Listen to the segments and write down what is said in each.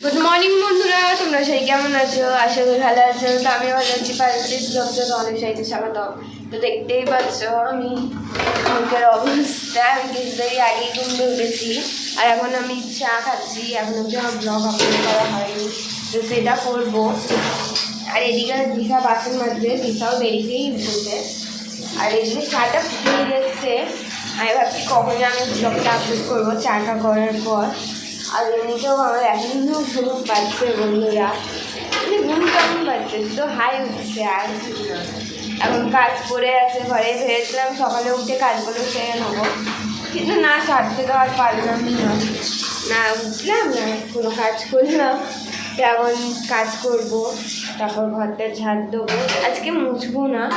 Good morning বন্ধুরা, তোমরা সেই কেমন আছো? আশা করি ভালো আছো। তো আমি ভালো আছি। পারিস ব্লগটা তো অনেক সাইতে স্বাগত তো দেখতেই পাচ্ছ, আমি মুখের অবস্থা। আমি কিছুদিন আগেই ঘুম উঠেছি। আর এখন আমি চা খাচ্ছি। এখন অব্দি আমার ব্লগ আপলোড করা হয়নি। তো সেটা করব। আর এদিকে দিশা বাসন মাজবে। দিশাও দেরিতেই উঠেছে। আর এদিকে চাটা ফুটিয়ে যাচ্ছে আমি ভাবছি কখন আমি ব্লগটা আপলোড করব, চাটা করার পর। আর এমনিতেও আমার এখনও ঘুম পাচ্ছে বন্ধুরা। ঘুম কেমন পাচ্ছে? শুধু হাই উঠছে আর। এখন কাজ পড়ে আছে ঘরে, ভেবেছিলাম সকালে উঠে কাজগুলো সেরে নেব। কিন্তু না, সারতে তো আর পারলামই না। না উঠলাম না, কোনো কাজ করলাম। তো এখন কাজ করব? তারপর ঘরটা ঝাড় দেবো। আজকে মুছবো না,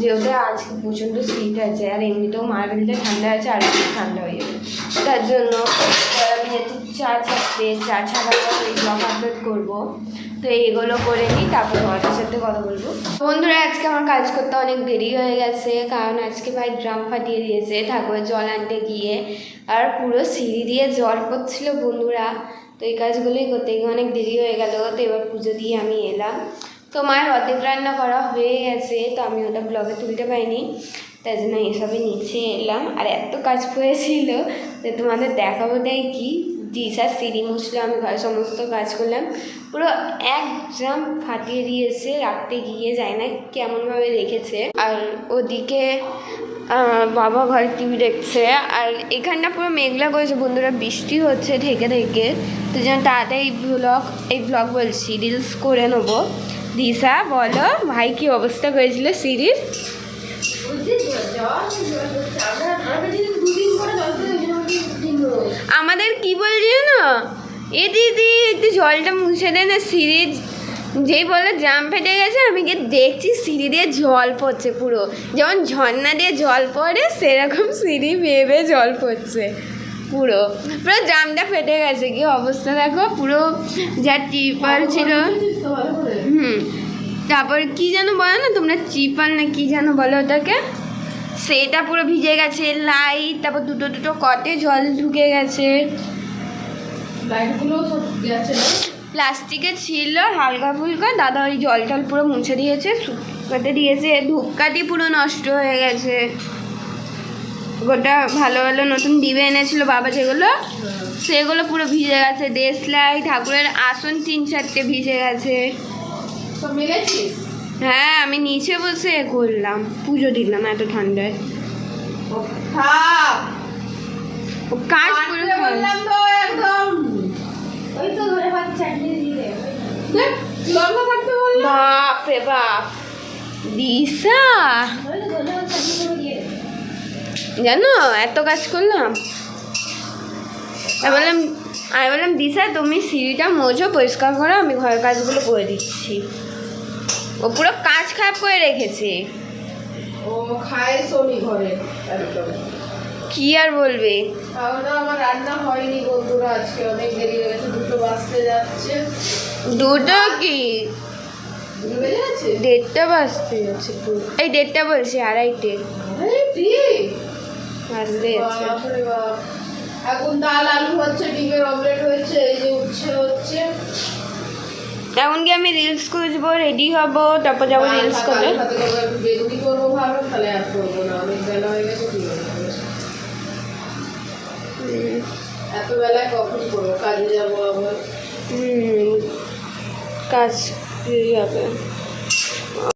যেহেতু আজকে প্রচণ্ড শীত আছে, আর এমনিতেও মার্বেলটা ঠান্ডা আছে, আর ঠান্ডা হয়ে যাবে। তার জন্য চা ছাড়তে চা পর এই ব্লগ আপলোড করব। তো এইগুলো করে নিই, তারপর তোমাদের সাথে কথা বলব। বন্ধুরা, আজকে আমার কাজ করতে অনেক দেরি হয়ে গেছে, কারণ আজকে ভাই ড্রাম ফাটিয়ে দিয়েছে, ঠাকুরের জল আনতে গিয়ে। আর পুরো সিঁড়ি দিয়ে জল পড়ছিল বন্ধুরা, তো এই কাজগুলোই করতে গিয়ে অনেক দেরি হয়ে গেল, তো এবার পুজো দিয়ে আমি এলাম। তো মায়ের অর্ধেক রান্না করা হয়ে গেছে, তো আমি ওটা ব্লগে তুলতে পারিনি, তাই জন্য এসবে নিচে এলাম। আর এত কাজ পড়েছিল যে তোমাদের দেখাবো দেয় কি। দিশার সিঁড়ি মুছলো আমি ঘরে সমস্ত কাজ করলাম। পুরো এক ড্রাম ফাটিয়ে দিয়েছে, রাখতে গিয়ে যায় না কেমনভাবে রেখেছে। আর ওদিকে বাবা ঘরে টিভি দেখছে, আর এখানটা পুরো মেঘলা করেছে বন্ধুরা, বৃষ্টি হচ্ছে ঢেকে ঢেকে। তো যেন তাড়াতাড়ি ব্লগ এই ব্লগ বলছি রিলস করে নেব। দিশা, বলো, ভাই কি অবস্থা করেছিল সিঁড়ির? আমাদের কি বলছি না এ দিদি, একটু জলটা মুছে দে না, সিঁড়ি যেই বলে ড্রাম ফেটে গেছে, আমি গিয়ে দেখছি সিঁড়ি দিয়ে জল পড়ছে পুরো। যেমন ঝর্ণা দিয়ে জল পড়ে, সেরকম সিঁড়ি বেয়ে বেয়ে জল পড়ছে পুরো। পুরো ড্রামটা ফেটে গেছে, কি অবস্থা দেখো, পুরো যা টিপাল ছিল। হুম, তারপর কি যেন বলো না তোমরা চিপাল না কি যেন বলো ওটাকে? সেটা পুরো ভিজে গেছে লাইট তারপর দুটো দুটো কটে জল ঢুকে গেছে। লাইটগুলো সব গেছে না? প্লাস্টিকের ছিল হালকা ফুলকা দাদা ওই জল টল পুরো মুছে দিয়েছে শুকাতে দিয়েছে ধূপকাঠি পুরো নষ্ট হয়ে গেছে। গোটা ভালো ভালো নতুন ডিবে এনেছিল বাবা যেগুলো সেগুলো পুরো ভিজে গেছে দেশলাই ঠাকুরের আসন তিন চারটে ভিজে গেছে। হ্যাঁ আমি নিচে বসে করলাম। পুজো দিলাম এত ঠান্ডায়। ও, কাজ করে বললাম তো একদম। ওই তো ধরে পাচ্ছি চাটনি দিয়ে। লঙ্কা কাটতে বললাম। বাপ। রে বাপ দিশা। জানো এত কাজ করলাম। আমি বললাম আমি বললাম দিশা তুমি সিঁড়িটা মোজো পরিষ্কার করো আমি ঘরের কাজগুলো করে দিচ্ছি। ও পুরো কাজ খারাপ করে রেখেছে। ও খায় শনি ঘরে একদম। কি আর বলবে? তাহলে আমার রান্না হয়নি বন্ধুরা আজকে অনেক দেরি হয়ে গেছে দুটো বাজতে যাচ্ছে। দুটো কি? দেড়টা বাজতে যাচ্ছে এই দেড়টা বলছি আড়াইটে। বাজতে যাচ্ছে। এখন ডাল আলু হচ্ছে ডিমের অমলেট হয়েছে এই যে উচ্ছে হচ্ছে। এখন কি আমি রিলস করব রেডি হব তারপর যাব রিলস আছে এত বেলায় কখন করব? কাজে যাব আবার? কাজ হবে।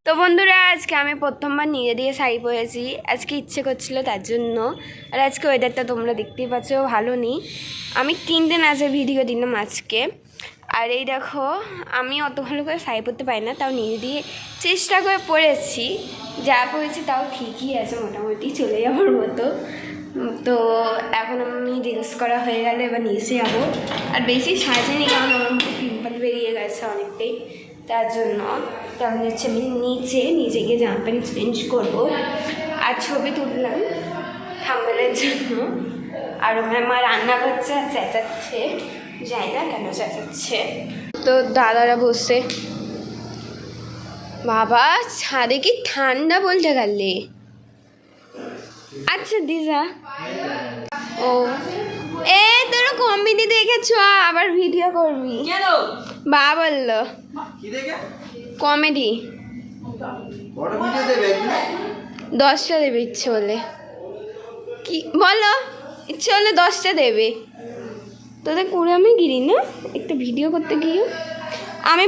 তো বন্ধুরা আজকে আমি প্রথমবার নিজে দিয়ে শাড়ি পরেছি। আজকে ইচ্ছে করছিল তার জন্য। আর আজকে ওয়েদারটা তোমরা দেখতেই পাচ্ছ ভালো নেই। আমি তিনটে নাচের ভিডিও দিলাম আজকে। আর এই দেখো, আমি অত ভালো করে শাড়ি পড়তে পারি না, তাও নিজে দিয়ে চেষ্টা করে পড়েছি। যা পড়েছি তাও ঠিকই আছে, মোটামুটি চলে যাওয়ার মতো। তো এখন আমি রিলস করা হয়ে গেলে, এবার নিচে যাব। আর বেশি সাজেনি, কারণ আমার পিম্পল বেরিয়ে গেছে অনেকটাই, তার জন্য। তখন হচ্ছে আমি নিচে নিজেকে জামা প্যান্ট চেঞ্জ করব। আর ছবি তুললাম থাম্বেলের জন্য। আর ওখানে মা রান্না করছে আর চেঁচাচ্ছে যাই না কেন চেঁচাচ্ছে তো দাদারা বসে বাবা ছাদে কি ঠান্ডা বলতে গেলে আচ্ছা দিদা। ও। এ তোরা কমেডি দেখেছ আবার ভিডিও করবি। বা বলল। কমেডি। দশটা দেবে ইচ্ছে হলে। কি বলো ইচ্ছে হলে দশটা দেবে। তোদের করে আমি গিরি, না? একটা ভিডিও করতে গিয়ে। আমি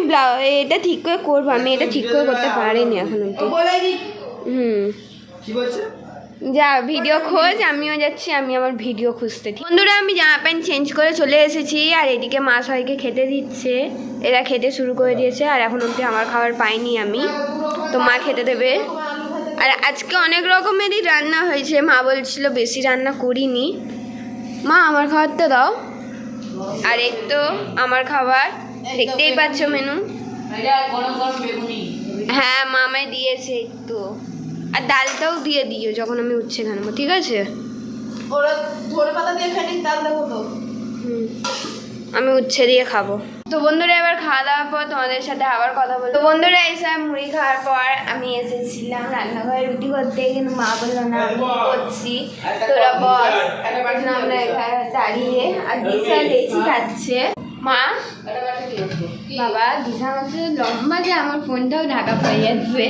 এটা ঠিক করে করব, আমি এটা ঠিক করে করতে পারিনি এখন অব্দি হুম। যা ভিডিও খোঁজ, আমিও যাচ্ছি, আমি আমার ভিডিও খুঁজতে। বন্ধুরা, আমি জামা প্যান্ট চেঞ্জ করে চলে এসেছি, আর এদিকে মা সবাইকে খেতে দিচ্ছে। এরা খেতে শুরু করে দিয়েছে, আর এখন অবধি আমার খাবার পাইনি আমি। তো মা খেতে দেবে। আর আজকে অনেক রকমেরই রান্না হয়েছে, মা বলছিল বেশি রান্না করিনি। মা, আমার খাবারটা দাও। আর এই তো আমার খাবার। দেখতেই পাচ্ছ মেনু হ্যাঁ মামায় দিয়েছে একটু আর ডালটাও দিয়ে দিও যখন আমি উচ্ছে খানবো ঠিক আছে? ওরা ধরে পাতা দিয়ে খানিক ডাল দেবো তো। আমি উচ্ছে দিয়ে খাব। তো বন্ধুরা এবার খাওয়া দাওয়ার পর তোমাদের সাথে আবার কথা বলব। তো বন্ধুরা এসে মুড়ি খাওয়ার পর আমি এসেছিলাম রান্নাঘরে রুটি করতে কিন্তু মা বলল না আমি করছি? তোরা বস। আমরা এখানে দাঁড়িয়ে আর দিশা লেচি খাচ্ছে। মা? বাবা দিশা হচ্ছে লম্বা যে আমার ফোনটাও ঢাকা পড়ে যাচ্ছে।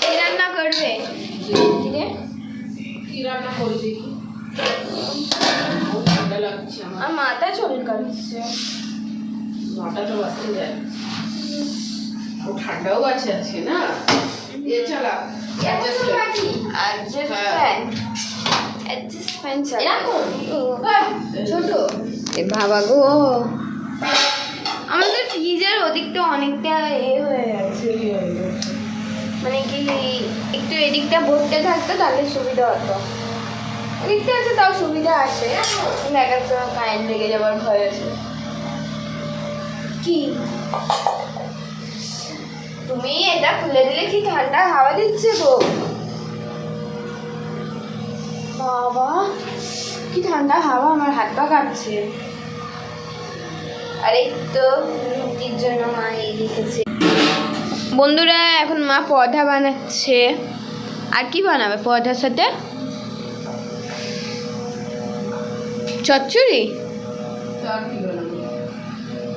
কি রান্না করবে? কি? রান্না করে দেখি। ঠান্ডা লাগছে আমার আমার মাথা চুলকাচ্ছে। নটা তো বাজতে যায় ও ঠান্ডাও আছে আজকে না এ চালা হ্যাঁ। বাবা গো আমাদের ফ্রিজের ওদিকটা অনেকটা এ হয়ে গেছে মানে কি একটু এদিকটা ভরতে থাকতো তাহলে সুবিধা হতো ওদিকটা আছে তাও সুবিধা আছে দেখার সময় কারেন্ট লেগে যাওয়ার ভয় আছে কি? তুমি এটা খুলে দিলে কি ঠান্ডা হাওয়া দিচ্ছে গো? বাবা, কি ঠান্ডা হাওয়া, আমার হাত পা কাঁপছে। আর তো রুটির জন্য মা এই রেখেছে। বন্ধুরা, এখন মা পরোটা বানাচ্ছে। আর কি বানাবে পরোটার সাথে? চচ্চড়ি?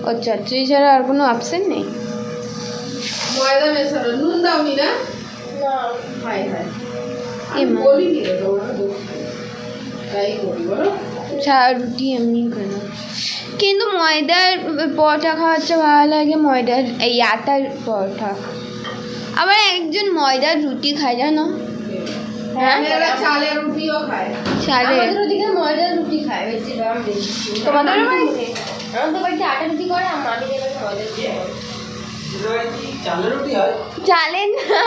ও চচ্চড়ি ছাড়া আর কোনো অপশন নেই? ময়দা মেশানো। নুন দাওনি না চা রুটি এমনি কেন কিন্তু ময়দার পরোটা খাওয়ার চেয়ে ভালো লাগে ময়দার এই আটার পরোটা। আবার একজন ময়দার রুটি খায় জানো? হ্যাঁ চালের রুটিও খায়। চালে আমাদের ওদিকে ময়দার রুটি খায় তোমাদের আমাদের বাড়িতে আটা রুটি করে আর মামিদের বাড়িতে ময়দার রুটি করে চালের রুটি হয়? চালের না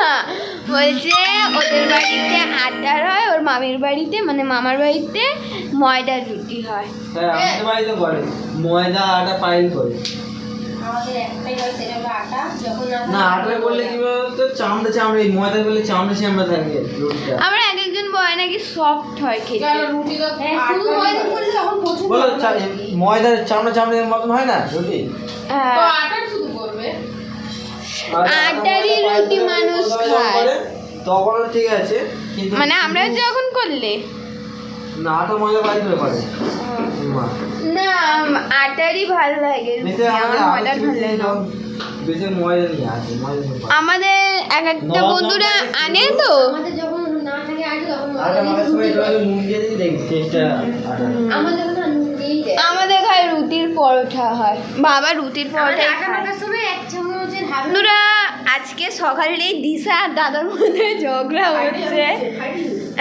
বলছে ওদের বাড়িতে আটার হয় ওর মামির বাড়িতে মানে মামার বাড়িতে ময়দার রুটি হয়। হ্যাঁ আমাদের বাড়িতে করে। ময়দা আটা পাইল করে। আমাদের একটাই হয় সেটা হলো আটা যখন না আটা করলে চামড়া চামড়া ময়দা রুটিটা। এক একজন বয় নাকি সফট হয় খেতে। বলো। ময়দার চামড়া মতন হয় না রুটি হ্যাঁ। আটারই রুটি মানুষ খায়। করে, ঠিক আছে কিন্তু মানে আমরা যখন করলে? না আটা ময়দা না আটারই ভালো লাগে আমার আমাদের ভালো লাগে। আমাদের এক একটা বন্ধুরা আনে তো? আমাদের যখন থাকে তখন আমাদের ওখানে নুন দিয়েই দেয়। আমাদের ঘরে রুটির পরোটা হয়। বাবা রুটির হাফ বন্ধুরা আজকে সকালেই দিশা আর দাদার মধ্যে ঝগড়া হচ্ছে।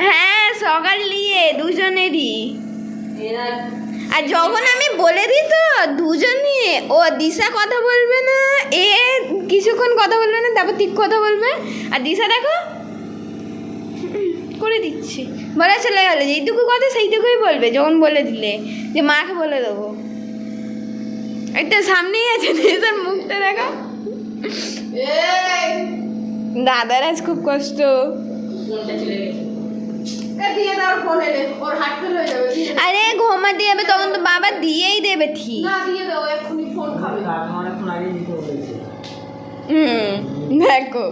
হ্যাঁ সকাল নিয়ে দুজনেরই। আর যখন আমি বলে দিই তো দুজনই ও দিশা কথা বলবে না এ কিছুক্ষণ কথা বলবে না তারপর ঠিক কথা বলবে। আর দিশা দেখো করে দিচ্ছি। বলা চলে গেল যেইটুকু কথা সেইটুকুই বলবে যখন বলে দিলে। যে মাকে বলে দেবো। একটা সামনেই আছে দিশার মুখটা দেখো। দাদার আজ খুব কষ্ট। ফোনটা চলে দিয়ে দাও ফোন এলে ওর হাত ফেল হয়ে যাবে আরে ঘুমাতে যাবে তখন তো বাবা দিয়েই দেবে ঠিক হুম দেখো।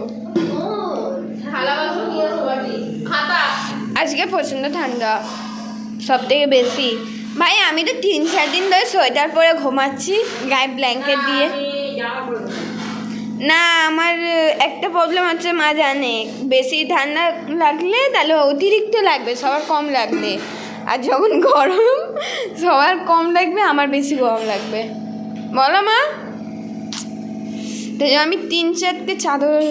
থালা বাসন নিয়ে আজকে প্রচণ্ড ঠান্ডা সব থেকে বেশি। ভাই আমি তো তিন চার দিন ধরে সোয়েটার পরে ঘুমাচ্ছি গায়ে ব্ল্যাঙ্কেট দিয়ে। না। আমার একটা প্রবলেম হচ্ছে মা জানে। বেশি ঠান্ডা লাগলে তাহলে অতিরিক্ত লাগবে সবার কম লাগবে। আর যখন গরম সবার কম লাগবে আমার বেশি গরম লাগবে। বলো মা। তাই আমি তিন চারটে চাদর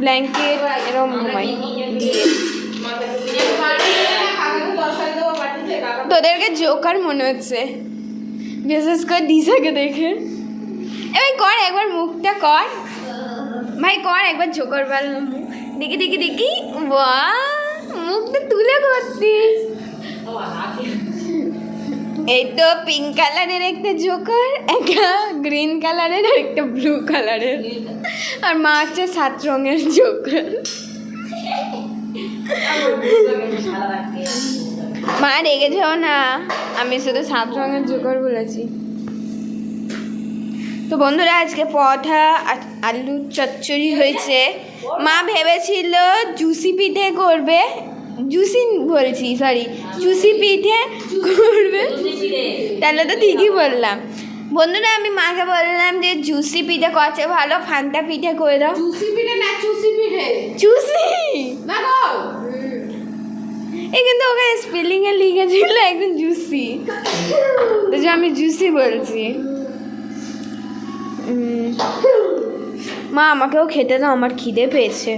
ব্ল্যাঙ্কেট এরকম ঘুমাই। কাকাকে তোদেরকে জোকার মনে হচ্ছে। বিশেষ করে, দিশাকে দেখে। এবার কর, একবার মুখটা কর। ভাই, কর, একবার জোকার বেল দেখি দেখি দেখি। বাহ মুখটা তুলে করতিস এই তো পিঙ্ক কালারের একটা জোকার একটা গ্রিন কালারের আর একটা ব্লু কালারের আর মা হচ্ছে সাত রঙের জোকার রেগে যাও না আমি শুধু সাত রঙের জোকার বলেছি। তো বন্ধুরা আজকে পরোটা আলু চচ্চড়ি হয়েছে। মা ভেবেছিল জুসি পিঠে করবে জুসি বলছি সরি জুসি পিঠে করবে। তাহলে তো ঠিকই বললাম। বন্ধুরা আমি মাকে বললাম যে জুসি পিঠে করছে ভালো ফান্টা পিঠে করে দাও। চুষি পিঠে না চুষি পিঠে। জুসি দেখো এই কিন্তু ওখানে স্পেলিংয়ে লিখেছিল একদম জুসি তো যে আমি জুসি বলছি। মা আমাকেও খেতে দাও আমার খিদে পেয়েছে।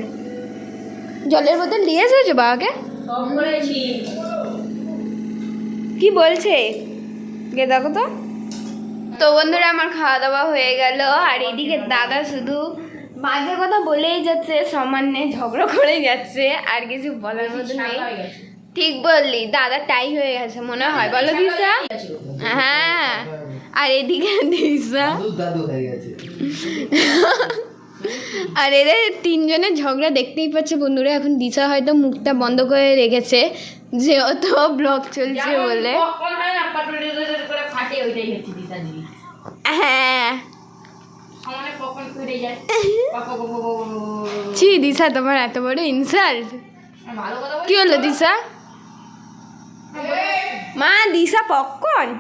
জলের বোতল দিয়ে এসেছ বাবাকে। কি বলছে? গে দেখো তো। তো বন্ধুরা আমার খাওয়া দাওয়া হয়ে গেল। আর এদিকে দাদা শুধু বাজে কথা বলেই যাচ্ছে সমানে ঝগড়া করে যাচ্ছে আর কিছু বলার মতো নেই। ঠিক বললি দাদা টাই হয়ে গেছে মনে হয় বলো দিশা হ্যাঁ আর এদিকে দিশা দাদু দাদু হয়ে গেছে আর এদের তিনজনের ঝগড়া দেখতেই পাচ্ছে বন্ধুরা এখন দিশা হয়তো মুখটা বন্ধ করে রেখেছে যেহেতু ব্লগ চলছে বলে হয়। হ্যাঁ। ছি দিশা তোমার এত বড় ইনসাল্ট কি হলো দিশা মা দিশা পপকর্ন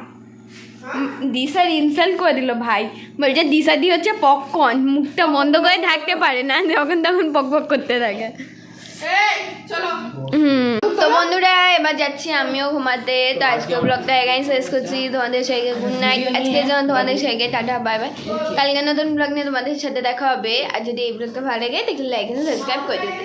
দিশার ইনসাল্ট করে দিল ভাই। বলছে দিশা দি হচ্ছে পপকর্ন মুখটা বন্ধ করে থাকতে পারে না যখন তখন পক পক করতে থাকে। হুম। তো বন্ধুরা এবার যাচ্ছি আমিও ঘুমাতে। তো আজকে ব্লগটা একাই শেষ করছি। তোমাদের সবাইকে গুড নাইট আজকে যেমন তোমাদের সবাইকে টাটা বাই বাই কালকে নতুন ব্লগ নিয়ে তোমাদের সাথে দেখা হবে। আর যদি এই ব্লগটা ভালো লাগে দেখলে লাইক সাবস্ক্রাইব করে দিতে